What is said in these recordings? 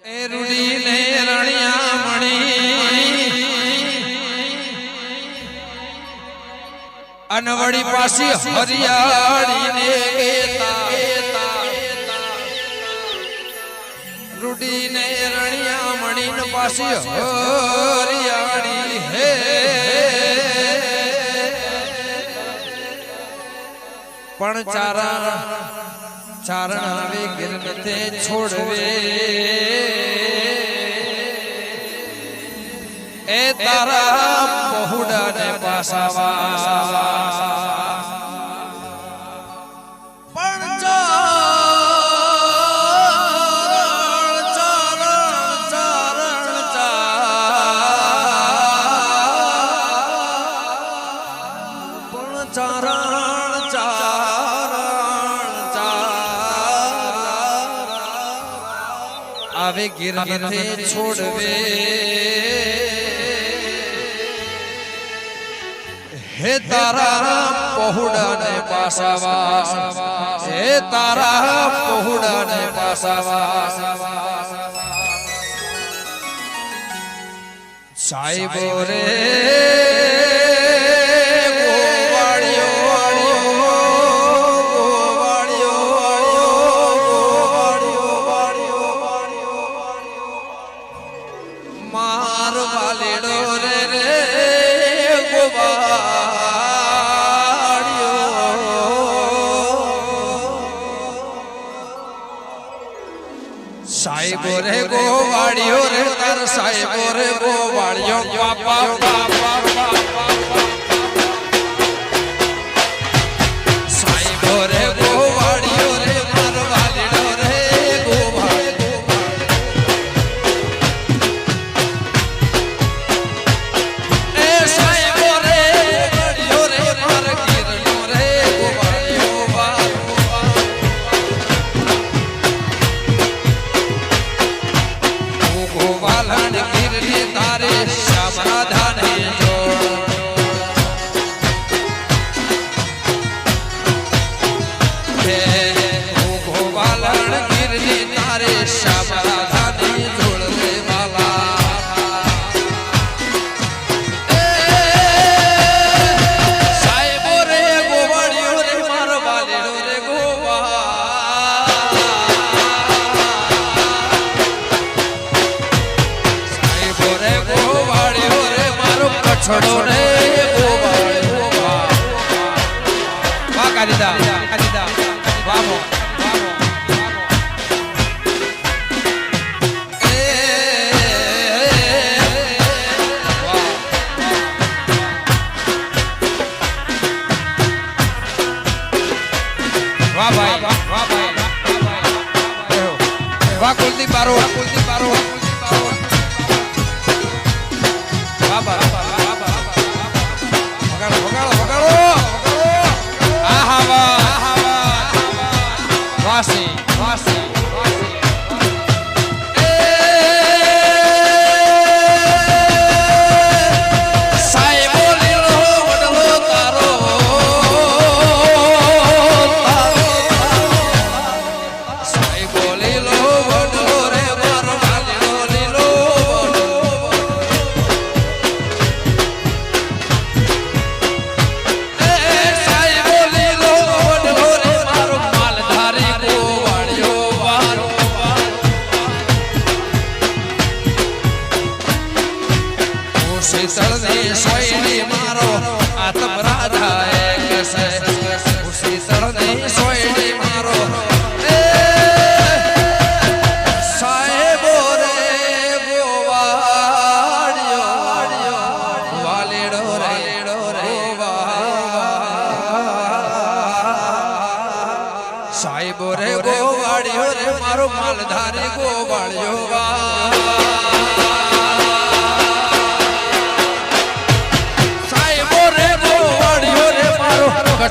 એ રૂડીને રણિયામણી અનવડી પાસી હરિયાળીને રૂડીને રણિયામણી ને પાસી હરિયાળી હે. પણ ચારા ચારણ હવે ગિરનતે છોડવે. એ તારા પહોડાને પાસાવા પણ ચારણ ચારણ ચારણ ચારણ પણ ચારણ ચારણ ચારણ આવે ગિરનતે છોડવે હે તારા પહોડાને પાસાવા હે તારા પહોડાને પાસાવા સાહેબ રે. સાહેબો રે ગોવાળિયો રે તાર સાહેબો રે ગોવાળિયો બાપા બાપા ગોવાલણ ગીરને તારે શ્યામરાધાને કછડો રે ગોવાળિયો વાહ કાલિદા કાલિદા વાહ મો વાહ ભાઈ વાહ ભાઈ વાહ કુલદીપ બારો કુલદીપ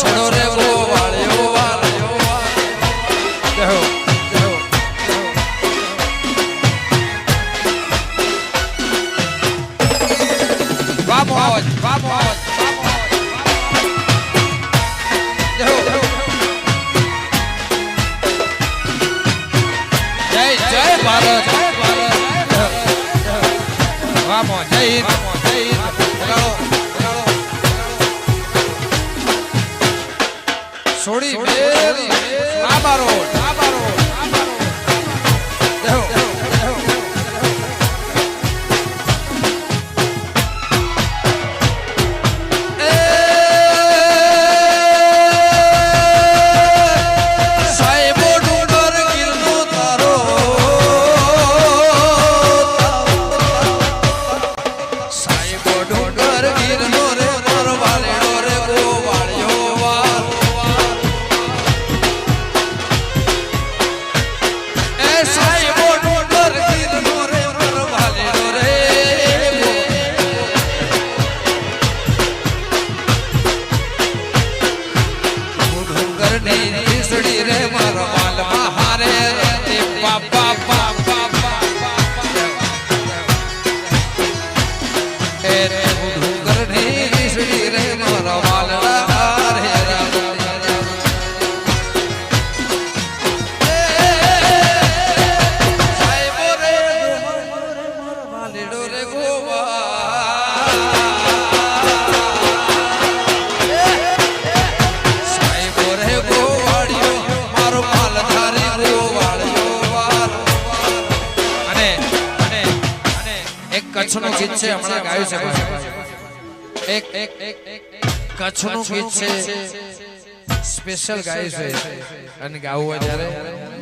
ছড়ো রে કચ્છનું ગીત છે હમણાં ગાયું છે ભાઈ. એક એક એક એક કચ્છનું ગીત છે. સ્પેશિયલ ગાયું છે. અને ગાવું હોય ત્યારે.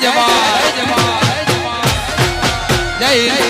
જય જય